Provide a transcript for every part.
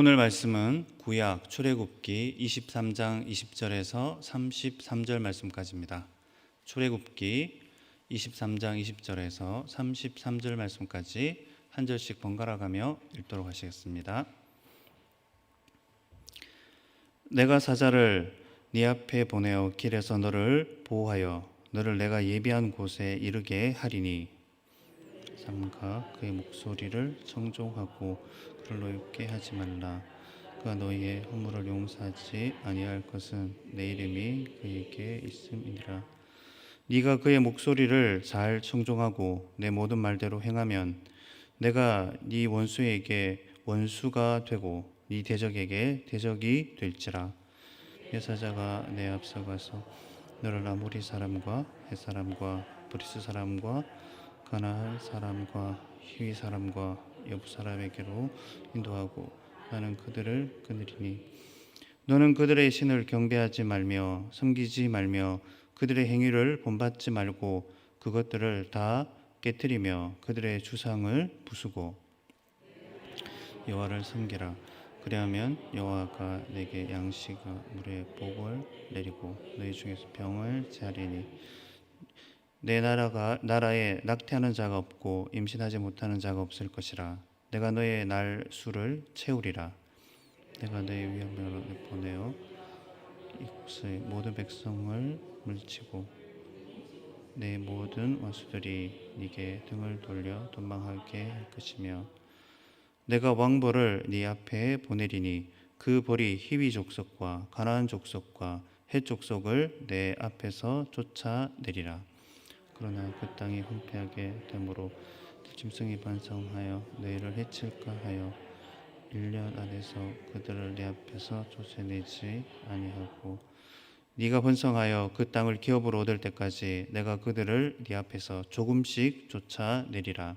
오늘 말씀은 구약 출애굽기 23장 20절에서 33절 말씀까지입니다. 출애굽기 23장 20절에서 33절 말씀까지 한 절씩 번갈아 가며 읽도록 하시겠습니다. 내가 사자를 네 앞에 보내어 길에서 너를 보호하여 너를 내가 예비한 곳에 이르게 하리니 삼가 그의 목소리를 청종하고 그를 노엽게 하지 말라. 그가 너희의 허물을 용서하지 아니할 것은 내 이름이 그에게 있음이니라. 네가 그의 목소리를 잘 청종하고 내 모든 말대로 행하면 내가 네 원수에게 원수가 되고 네 대적에게 대적이 될지라. 내 사자가 내 앞서가서 너를 아모리 사람과 헷 사람과 브리스 사람과 가나할 사람과 히위 사람과 여부 사람에게로 인도하고 나는 그들을 거느리니 너는 그들의 신을 경배하지 말며 섬기지 말며 그들의 행위를 본받지 말고 그것들을 다 깨뜨리며 그들의 주상을 부수고 여호와를 섬기라. 그리하면 여호와가 내게 양식과 물의 복을 내리고 너희 중에서 병을 제하리니 내 나라가 나라에 낙태하는 자가 없고 임신하지 못하는 자가 없을 것이라. 내가 너의 날 수를 채우리라. 내가 너의 위험을 보내어 이곳의 모든 백성을 물리치고 내 모든 원수들이 네게 등을 돌려 도망하게 할 것이며 내가 왕벌을 네 앞에 보내리니 그 벌이 히위 족속과 가나안 족속과 헷 족속을 내 앞에서 쫓아내리라 그러나 그 땅이 황폐하게 되므로 짐승이 반성하여 너희를 해칠까 하여 1년 안에서 그들을 내 앞에서 쫓아내지 아니하고 네가 번성하여 그 땅을 기업으로 얻을 때까지 내가 그들을 네 앞에서 조금씩 쫓아내리라.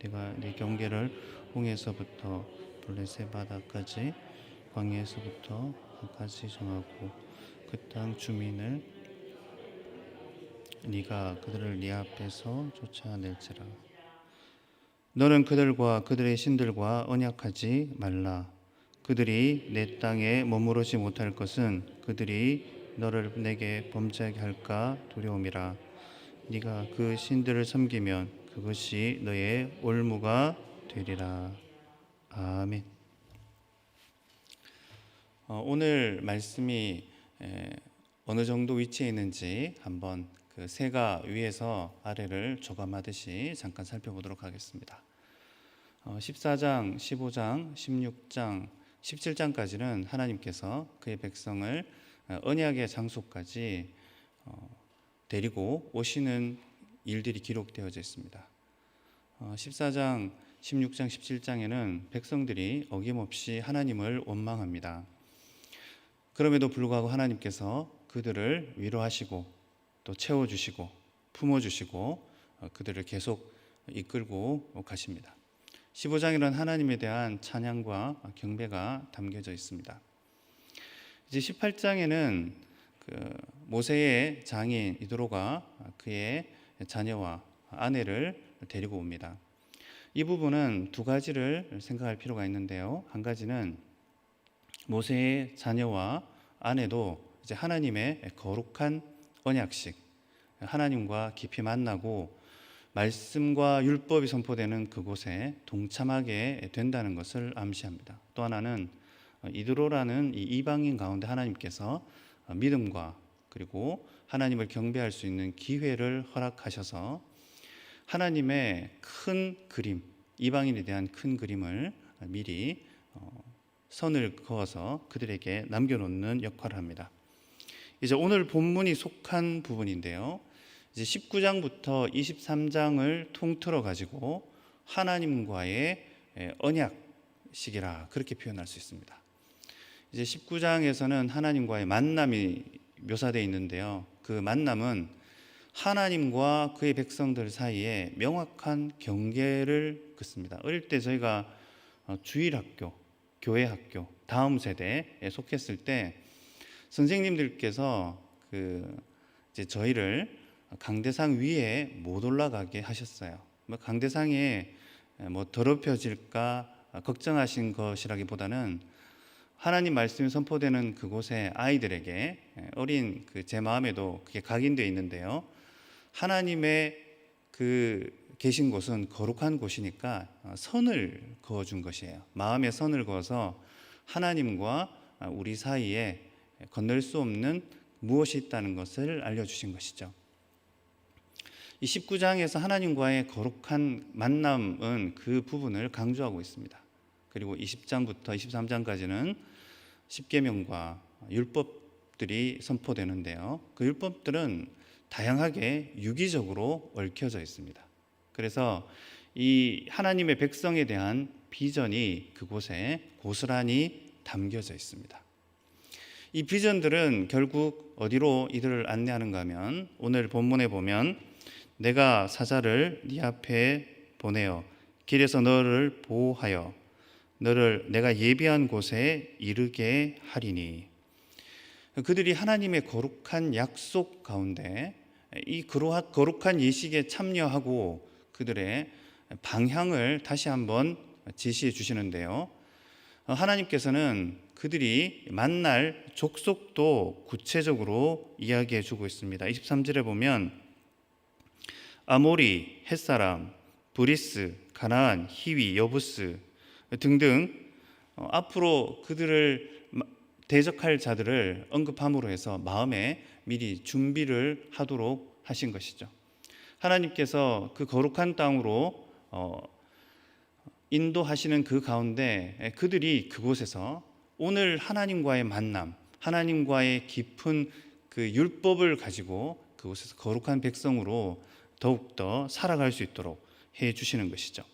내가 네 경계를 홍해에서부터 블레셋 바다까지 광야에서부터 까지 정하고 그 땅 주민을 네가 그들을 네 앞에서 쫓아낼지라. 너는 그들과 그들의 신들과 언약하지 말라. 그들이 내 땅에 머무르지 못할 것은 그들이 너를 내게 범죄하게 할까 두려움이라. 네가 그 신들을 섬기면 그것이 너의 올무가 되리라. 아멘. 어, 오늘 말씀이 에, 어느 정도 위치에 있는지 한번 그 새가 위에서 아래를 조감하듯이 잠깐 살펴보도록 하겠습니다. 어, 14장, 15장, 16장, 17장까지는 하나님께서 그의 백성을 어, 언약의 장소까지 어, 데리고 오시는 일들이 기록되어져 있습니다. 어, 14장, 16장, 17장에는 백성들이 어김없이 하나님을 원망합니다. 그럼에도 불구하고 하나님께서 그들을 위로하시고 또 채워주시고 품어주시고 어, 그들을 계속 이끌고 가십니다. 15장에는 하나님에 대한 찬양과 경배가 담겨져 있습니다. 이제 18장에는 그 모세의 장인 이드로가 그의 자녀와 아내를 데리고 옵니다. 이 부분은 두 가지를 생각할 필요가 있는데요. 한 가지는 모세의 자녀와 아내도 이제 하나님의 거룩한 언약식, 하나님과 깊이 만나고 말씀과 율법이 선포되는 그곳에 동참하게 된다는 것을 암시합니다. 또 하나는 이드로라는 이 이방인 가운데 하나님께서 믿음과 그리고 하나님을 경배할 수 있는 기회를 허락하셔서 하나님의 큰 그림, 이방인에 대한 큰 그림을 미리 어, 선을 그어서 그들에게 남겨놓는 역할을 합니다. 이제 오늘 본문이 속한 부분인데요. 이제 19장부터 23장을 통틀어 가지고 하나님과의 언약식이라 그렇게 표현할 수 있습니다. 이제 19장에서는 하나님과의 만남이 묘사되어 있는데요. 그 만남은 하나님과 그의 백성들 사이에 명확한 경계를 긋습니다. 어릴 때 저희가 주일학교, 교회 학교, 다음 세대에 속했을 때 선생님들께서 그 이제 저희를 강대상 위에 못 올라가게 하셨어요. 뭐 강대상에 뭐 더럽혀질까 걱정하신 것이라기보다는 하나님 말씀이 선포되는 그곳에 아이들에게 어린 그 제 마음에도 그게 각인되어 있는데요. 하나님의 그 계신 곳은 거룩한 곳이니까 선을 그어 준 것이에요. 마음에 선을 그어서 하나님과 우리 사이에 건널 수 없는 무엇이 있다는 것을 알려 주신 것이죠. 이 19장에서 하나님과의 거룩한 만남은 그 부분을 강조하고 있습니다. 그리고 20장부터 23장까지는 십계명과 율법들이 선포되는데요. 그 율법들은 다양하게 유기적으로 얽혀져 있습니다. 그래서 이 하나님의 백성에 대한 비전이 그곳에 고스란히 담겨져 있습니다. 이 비전들은 결국 어디로 이들을 안내하는가 하면 오늘 본문에 보면 내가 사자를 네 앞에 보내어 길에서 너를 보호하여 너를 내가 예비한 곳에 이르게 하리니 그들이 하나님의 거룩한 약속 가운데 이 거룩한 예식에 참여하고 그들의 방향을 다시 한번 제시해 주시는데요. 하나님께서는 그들이 만날 족속도 구체적으로 이야기해 주고 있습니다. 23절에 보면 아모리, 햇사람, 브리스, 가나안, 히위, 여부스 등등 어, 앞으로 그들을 대적할 자들을 언급함으로 해서 마음에 미리 준비를 하도록 하신 것이죠. 하나님께서 그 거룩한 땅으로 어, 인도하시는 그 가운데 그들이 그곳에서 오늘 하나님과의 만남, 하나님과의 깊은 그 율법을 가지고 그곳에서 거룩한 백성으로 더욱더 살아갈 수 있도록 해 주시는 것이죠.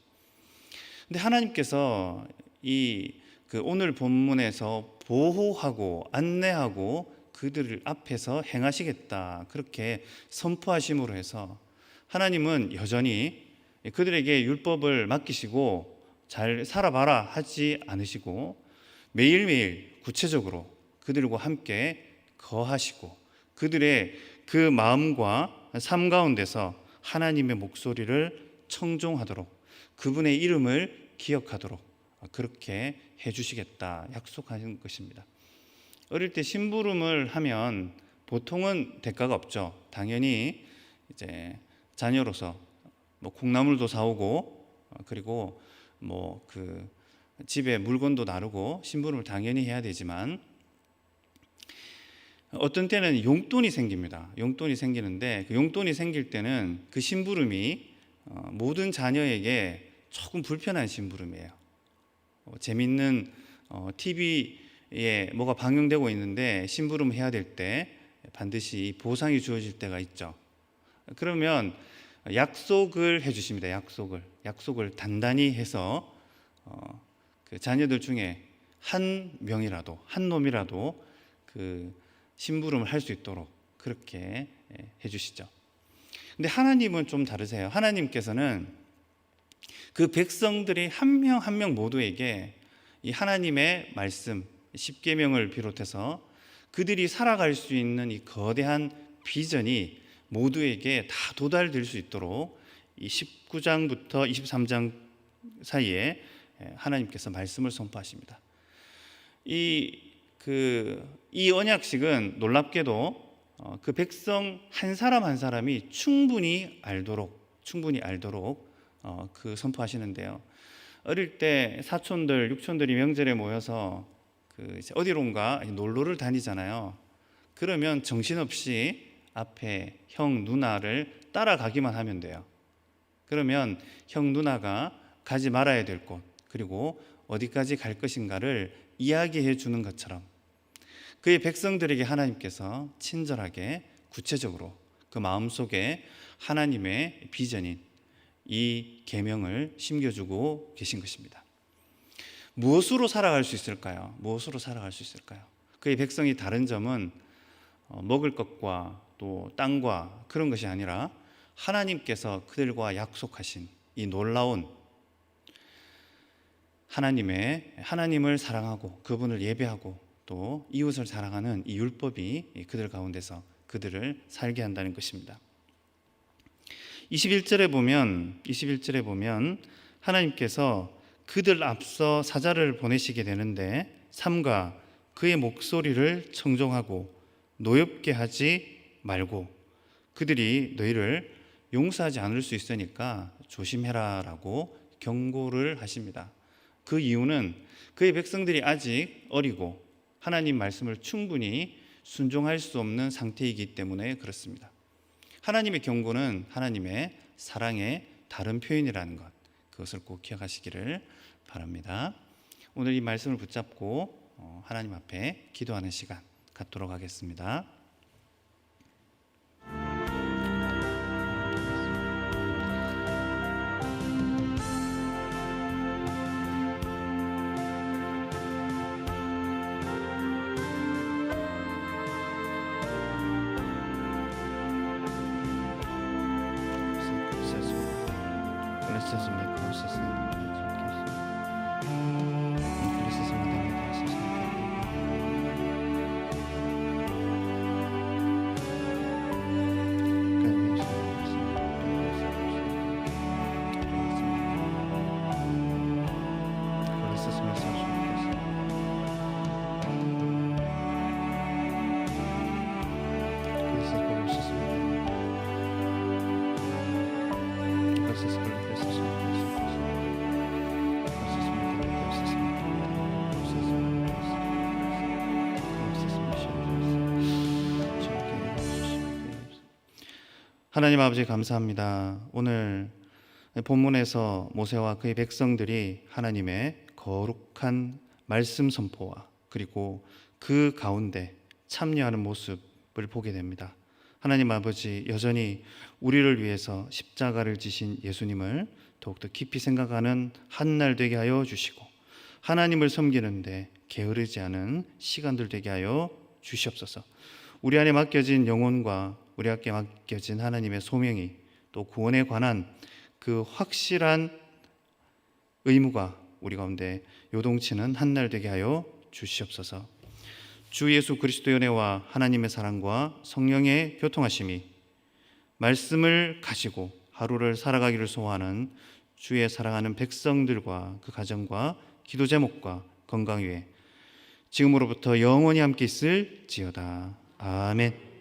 근데 하나님께서 이 그 오늘 본문에서 보호하고 안내하고 그들 앞에서 행하시겠다 그렇게 선포하심으로 해서 하나님은 여전히 그들에게 율법을 맡기시고 잘 살아봐라 하지 않으시고 매일매일 구체적으로 그들과 함께 거하시고 그들의 그 마음과 삶 가운데서 하나님의 목소리를 청종하도록 그분의 이름을 기억하도록 그렇게 해주시겠다 약속하신 것입니다. 어릴 때 심부름을 하면 보통은 대가가 없죠. 당연히 이제 자녀로서 뭐 콩나물도 사오고 그리고 뭐그 집에 물건도 나르고 심부름을 당연히 해야 되지만 어떤 때는 용돈이 생깁니다. 용돈이 생기는데 그 용돈이 생길 때는 그 심부름이 어, 모든 자녀에게 조금 불편한 심부름이에요. 어, 재밌는 어, TV에 뭐가 방영되고 있는데 심부름 해야 될 때 반드시 보상이 주어질 때가 있죠. 그러면 약속을 해주십니다. 약속을 약속을 단단히 해서 어, 그 자녀들 중에 한 명이라도 한 놈이라도 그 심부름을 할 수 있도록 그렇게 예, 해주시죠. 근데 하나님은 좀 다르세요. 하나님께서는 그 백성들이 한명 한 명 모두에게 이 하나님의 말씀 십계명을 비롯해서 그들이 살아갈 수 있는 이 거대한 비전이 모두에게 다 도달될 수 있도록 이 19장부터 23장 사이에 하나님께서 말씀을 선포하십니다. 이 그 이 언약식은 놀랍게도 어, 그 백성 한 사람 한 사람이 충분히 알도록 충분히 알도록 어, 그 선포하시는데요. 어릴 때 사촌들 육촌들이 명절에 모여서 그 어디론가 놀러를 다니잖아요. 그러면 정신없이 앞에 형 누나를 따라가기만 하면 돼요. 그러면 형 누나가 가지 말아야 될 곳 그리고 어디까지 갈 것인가를 이야기해 주는 것처럼 그의 백성들에게 하나님께서 친절하게 구체적으로 그 마음속에 하나님의 비전인 이 계명을 심겨주고 계신 것입니다. 무엇으로 살아갈 수 있을까요? 무엇으로 살아갈 수 있을까요? 그의 백성이 다른 점은 어, 먹을 것과 또 땅과 그런 것이 아니라 하나님께서 그들과 약속하신 이 놀라운 하나님의 하나님을 사랑하고 그분을 예배하고 또 이웃을 사랑하는 이 율법이 그들 가운데서 그들을 살게 한다는 것입니다. 21절에 보면 21절에 보면 하나님께서 그들 앞서 사자를 보내시게 되는데 삼가 그의 목소리를 청종하고 노엽게 하지 말고 그들이 너희를 용서하지 않을 수 있으니까 조심해라라고 경고를 하십니다. 그 이유는 그의 백성들이 아직 어리고 하나님 말씀을 충분히 순종할 수 없는 상태이기 때문에 그렇습니다. 하나님의 경고는 하나님의 사랑의 다른 표현이라는 것 그것을 꼭 기억하시기를 바랍니다. 오늘 이 말씀을 붙잡고 어, 하나님 앞에 기도하는 시간 갖도록 하겠습니다. It doesn't make sense. 하나님 아버지 감사합니다. 오늘 본문에서 모세와 그의 백성들이 하나님의 거룩한 말씀 선포와 그리고 그 가운데 참여하는 모습을 보게 됩니다. 하나님 아버지 여전히 우리를 위해서 십자가를 지신 예수님을 더욱더 깊이 생각하는 한 날 되게 하여 주시고 하나님을 섬기는데 게으르지 않은 시간들 되게 하여 주시옵소서. 우리 안에 맡겨진 영혼과 우리 앞에 맡겨진 하나님의 소명이 또 구원에 관한 그 확실한 의무가 우리 가운데 요동치는 한날 되게 하여 주시옵소서. 주 예수 그리스도의 은혜와 하나님의 사랑과 성령의 교통하심이 말씀을 가지고 하루를 살아가기를 소원하는 주의 사랑하는 백성들과 그 가정과 기도 제목과 건강 위에 지금으로부터 영원히 함께 있을지어다. 아멘.